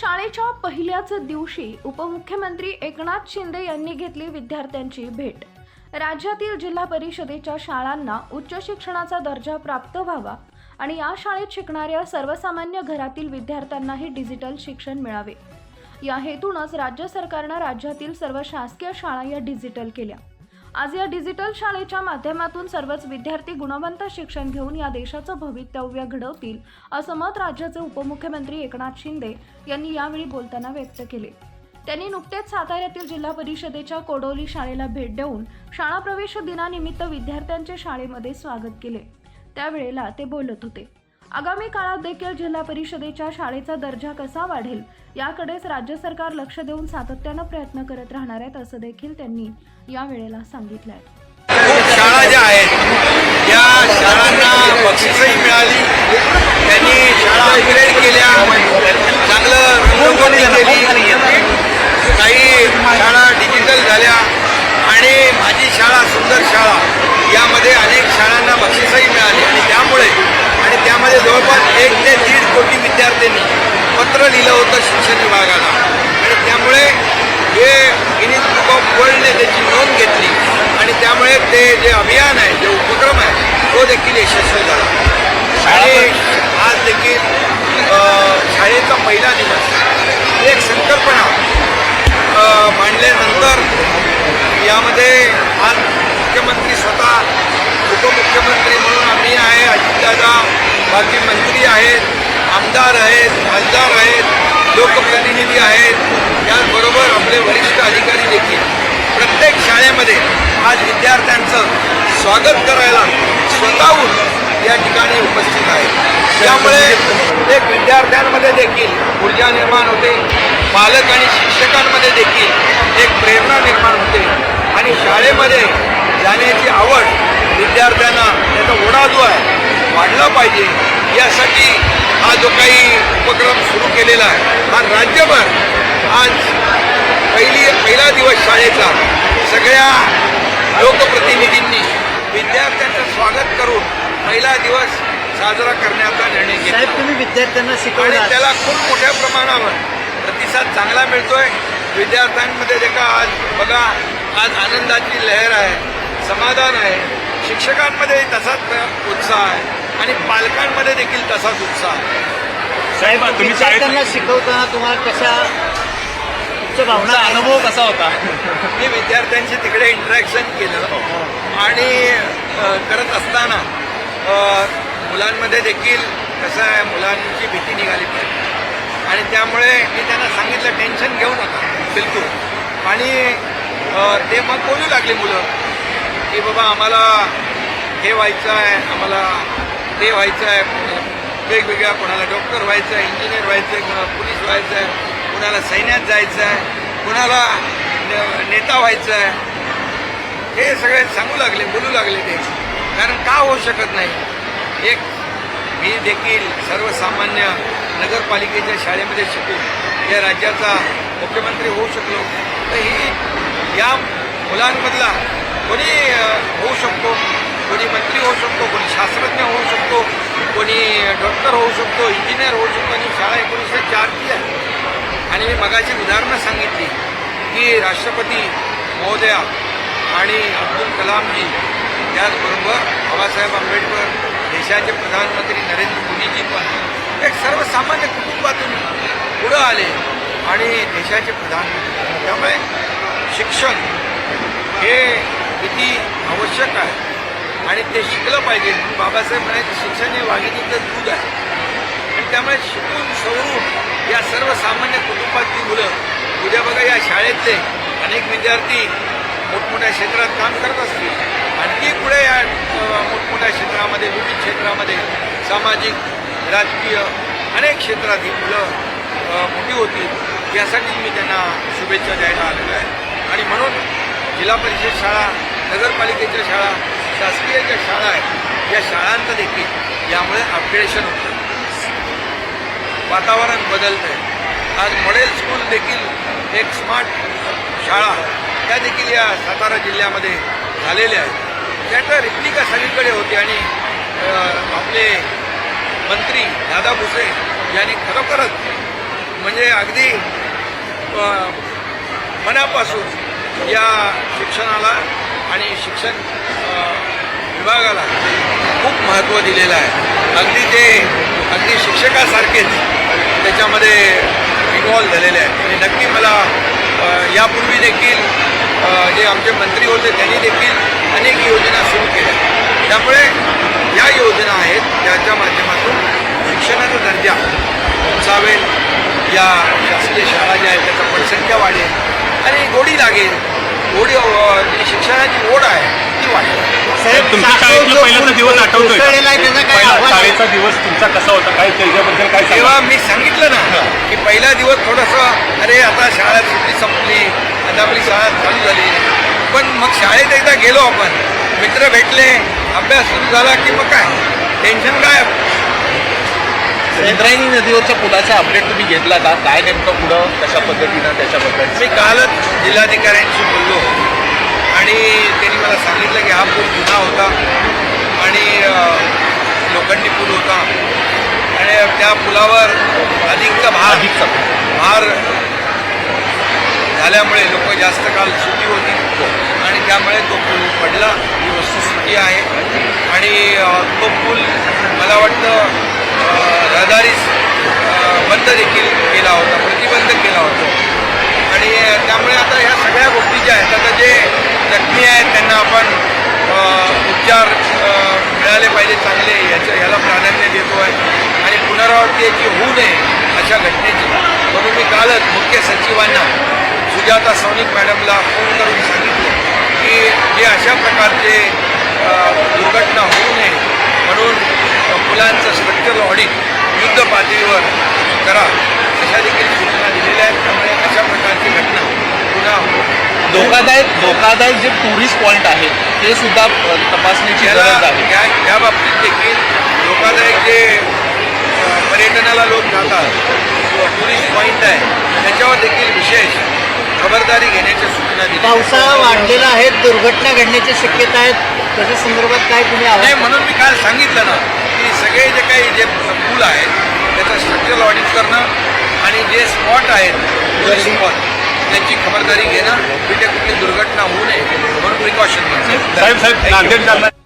शाळेच्या पहिल्याच दिवशी उपमुख्यमंत्री एकनाथ शिंदे यांनी घेतली विद्यार्थ्यांची भेट. राज्यातील जिल्हा परिषदेच्या शाळांना उच्च शिक्षणाचा दर्जा प्राप्त व्हावा आणि या शाळेत शिकणाऱ्या सर्वसामान्य घरातील विद्यार्थ्यांनाही डिजिटल शिक्षण मिळावे. या हेतूनच राज्य सरकारनं राज्यातील सर्व शासकीय शाळा या डिजिटल केल्या. आज या डिजिटल शाळेच्या माध्यमातून सर्वच विद्यार्थी गुणवंत शिक्षण घेऊन या देशाचं भवितव्य घडवतील असं मत राज्याचे उपमुख्यमंत्री एकनाथ शिंदे यांनी यावेळी बोलताना व्यक्त केले. त्यांनी नुकतेच साताऱ्यातील जिल्हा परिषदेच्या कोडोली शाळेला भेट देऊन शाळा प्रवेश दिनानिमित्त विद्यार्थ्यांचे शाळेमध्ये स्वागत केले. त्यावेळेला ते बोलत होते. आगामी काळात देखील जिल्हा परिषदेच्या शाळेचा दर्जा कसा वाढेल याकडेच राज्य सरकार लक्ष देऊन सातत्यानं प्रयत्न करत राहणार आहेत असं देखील त्यांनी यावेळेला सांगितलं आहे. शाळा ज्या आहेत या शाळांना बक्षिसही मिळाली त्यांनी शाळा अपग्रेड केल्या चांगलं रंगवणी केली काही शाळा डिजिटल झाल्या आणि माझी शाळा सुंदर शाळा यामध्ये अनेक शाळांना बक्षीसही मिळाली आणि त्यामुळे आणि त्यामध्ये जवळपास एक ते दीड कोटी विद्यार्थ्यांनी पत्र लिहिलं होतं शिक्षण विभागाला. आणि त्यामुळे हे गिनीज बुक ऑफ वर्ल्डने त्याची नोंद घेतली. आणि त्यामुळे ते जे अभियान आहे जे उपक्रम आहे तो देखील यशस्वी झाला. आणि आज देखील शाळेचा पहिला दिवस. एक संकल्पना मांडल्यानंतर यामध्ये आज मुख्यमंत्री स्वतः उपमुख्यमंत्री म्हणून बाकी मंत्री आहेत आमदार आहेत खासदार आहेत लोकप्रतिनिधी आहेत त्याचबरोबर आपले वरिष्ठ अधिकारी देखील. प्रत्येक शाळेमध्ये आज विद्यार्थ्यांचं स्वागत करायला स्वतःहून या ठिकाणी उपस्थित आहे. त्यामुळे एक विद्यार्थ्यांमध्ये देखील ऊर्जा निर्माण होते. पालक आणि शिक्षकांमध्ये देखील एक प्रेरणा निर्माण होते. आणि शाळेमध्ये जाण्याची आवड विद्यार्थ्यांना त्याचा ओढा जो आहे. वाढला पाहिजे. यासाठी हा जो काही उपक्रम सुरू केलेला आहे हा राज्यभर आज पहिली पहिला दिवस शाळेचा सगळ्या लोकप्रतिनिधींनी विद्यार्थ्यांचं स्वागत करून पहिला दिवस साजरा करण्याचा निर्णय घेतला. तुम्ही विद्यार्थ्यांना आणि त्याला खूप मोठ्या प्रमाणावर प्रतिसाद चांगला मिळतोय. विद्यार्थ्यांमध्ये देखा आज बघा आज आनंदाची लहर आहे समाधान आहे. शिक्षकांमध्ये तसाच उत्साह आहे. आणि पालकांमध्ये देखील तसाच उत्साह. साहेब तुम्ही विद्यार्थ्यांना शिकवताना तुम्हाला कशा तुमच्या भावना तुमचा? अनुभव कसा होता? मी विद्यार्थ्यांशी तिकडे इंटरॅक्शन केलं आणि अ, करत असताना अ, मुलांमध्ये देखील कसं आहे मुलांची भीती निघाली पाहिजे आणि त्यामुळे मी त्यांना सांगितलं टेन्शन घेऊ नका. बिलकुल. आणि अ, ते मग बोलू लागले मुलं की बाबा आम्हाला हे व्हायचं आहे आम्हाला ते व्हायचं आहे. वेगवेगळ्या कोणाला डॉक्टर व्हायचं आहे इंजिनियर व्हायचं आहे कोणाला पोलीस व्हायचं आहे कोणाला सैन्यात जायचं आहे कोणाला नेता व्हायचं आहे. हे सगळे सांगू लागले बोलू लागले ते. कारण का होऊ शकत नाही? एक मी देखील सर्वसामान्य नगरपालिकेच्या शाळेमध्ये शिकून या राज्याचा मुख्यमंत्री होऊ शकलो. तर ही या मुलांमधला कोणी होऊ शकतो? कोणी मंत्री होऊ शकतो कोणी शास्त्रज्ञ होऊ शकतो कोणी डॉक्टर होऊ शकतो इंजिनियर होऊ शकतो आणि शाळा एकोणीसशे चारची आहे. आणि मी मगाची उदाहरणं सांगितली की राष्ट्रपती महोदया आणि अब्दुल कलामजी त्याचबरोबर बाबासाहेब आंबेडकर देशाचे प्रधानमंत्री नरेंद्र मोदीजी पण एक सर्वसामान्य कुटुंबातून पुढं आले आणि देशाचे प्रधानमंत्री. त्यामुळे शिक्षण हे किती आवश्यक आहे? आणि ते शिकलं पाहिजे. बाबासाहेब म्हणायचे शिक्षण हे वाघिणीचं दूध आहे. आणि त्यामुळे शिकून सवरून या सर्वसामान्य कुटुंबातली मुलं उद्या बघा या शाळेतले अनेक विद्यार्थी मोठमोठ्या क्षेत्रात काम करत असतील. आणखी पुढे या मोठमोठ्या क्षेत्रामध्ये विविध क्षेत्रामध्ये सामाजिक राजकीय अनेक क्षेत्रात ही मुलं मोठी होतील. यासाठी मी त्यांना शुभेच्छा द्यायला आलेलो आहे. आणि म्हणून जिल्हा परिषद शाळा नगरपालिकेच्या शाळा शासकीय ज्या शाळा आहेत या शाळांचं देखील यामुळे अपग्रेडेशन होतं. वातावरण बदलतं आहे आज मॉडेल स्कूल देखील एक स्मार्ट शाळा त्या देखील या सातारा जिल्ह्यामध्ये झालेल्या आहेत. त्याचा रिप्लिका सगळीकडे होते आणि आपले मंत्री दादा भुसे यांनी खरोखरच म्हणजे अगदी मनापासून या शिक्षणाला आणि शिक्षण विभागाला खूप महत्त्व दिलेलं आहे. अगदी ते अगदी शिक्षकासारखेच त्याच्यामध्ये इन्व्हॉल्व झालेले आहेत. आणि नक्की मला यापूर्वी देखील जे आमचे मंत्री होते त्यांनी देखील अनेक योजना सुरू केल्या. त्यामुळे या योजना आहेत ज्याच्या माध्यमातून शिक्षणाचा दर्जा उंचावेल. या शासकीय शाळा ज्या आहेत त्याचा पटसंख्या वाढेल आणि गोडी लागेल. जी शिक्षणाची ओढ आहे ती वाढेल साहेब तुमच्या शाळेतला जो पहिलाचा दिवस आठवतोय. का? कोसळलेला आहे त्याचा काय पहिला आव्हान आहे? शाळेचा दिवस तुमचा कसा होता? काय त्याच्याबद्दल काय सांगा? तेव्हा मी सांगितलं ना की पहिला दिवस थोडंसं अरे आता शाळा सुट्टी संपली आता आपली शाळा चालू झाली. पण मग शाळेत एकदा गेलो आपण. मित्र भेटले अभ्यास सुरू झाला की मग काय? टेन्शन काय इंद्रायणी नदीवरच्या पुलाचा अपडेट तुम्ही घेतला का काय नेमकं पुढं कशा पद्धतीनं त्याच्याबद्दल? मी कालच जिल्हाधिकाऱ्यांशी बोललो आणि त्यांनी मला सांगितलं की हा पूल जुना होता आणि लोखंडी पूल होता. आणि त्या पुलावर अधिकचा भार अधिकचा. भार. झाल्यामुळे लोक जास्त काल सुटी होती. आणि त्यामुळे तो पूल पडला. ही वस्तुस्थिती आहे. आणि तो पूल मला वाटतं रहदारीस बंद देखील केला होता प्रतिबंध केला होता. आणि त्यामुळे आता ह्या सगळ्या गोष्टी ज्या आहेत आता जे जखमी आहेत त्यांना आपण उपचार मिळाले पाहिजे चांगले याचं ह्याला प्राधान्य देतो आहे. आणि पुनरावृत्ती याची होऊ नये अशा घटनेची. म्हणून मी कालच मुख्य सचिवांना सुजाता सौनिक मॅडमला फोन करून सांगितलं की जे अशा प्रकारचे दुर्घटना होऊ नये. म्हणून अ, मुलांचं स्ट्रक्चरल ऑडिट युद्ध पातळीवर करा. अशा देखील सूचना दिलेल्या आहेत. त्यामुळे अशा प्रकारची घटना पुन्हा. धोकादायक धोकादायक जे टुरिस्ट पॉईंट आहेत ते सुद्धा तपासण्याची गरज आहे. या या बाबतीत देखील धोकादायक जे पर्यटनाला लोक जातात टुरिस्ट पॉईंट आहे त्याच्यावर देखील विशेष खबरदारी घेण्याच्या सूचना दिल्या. पावसाळा वाढलेला आहे दुर्घटना घडण्याची शक्यता आहे. त्याच्या संदर्भात काय तुम्ही नाही म्हणून मी काल सांगितलं ना की सगळे जे काही जे पूल आहेत त्याचं स्ट्रक्चरल ऑडिट करणं आणि जे स्पॉट आहेत स्पॉट त्यांची खबरदारी घेणं तिथे कुठली दुर्घटना होऊ नये म्हणून प्रिकॉशन घ्यायचं साहेब साहेब नांदेड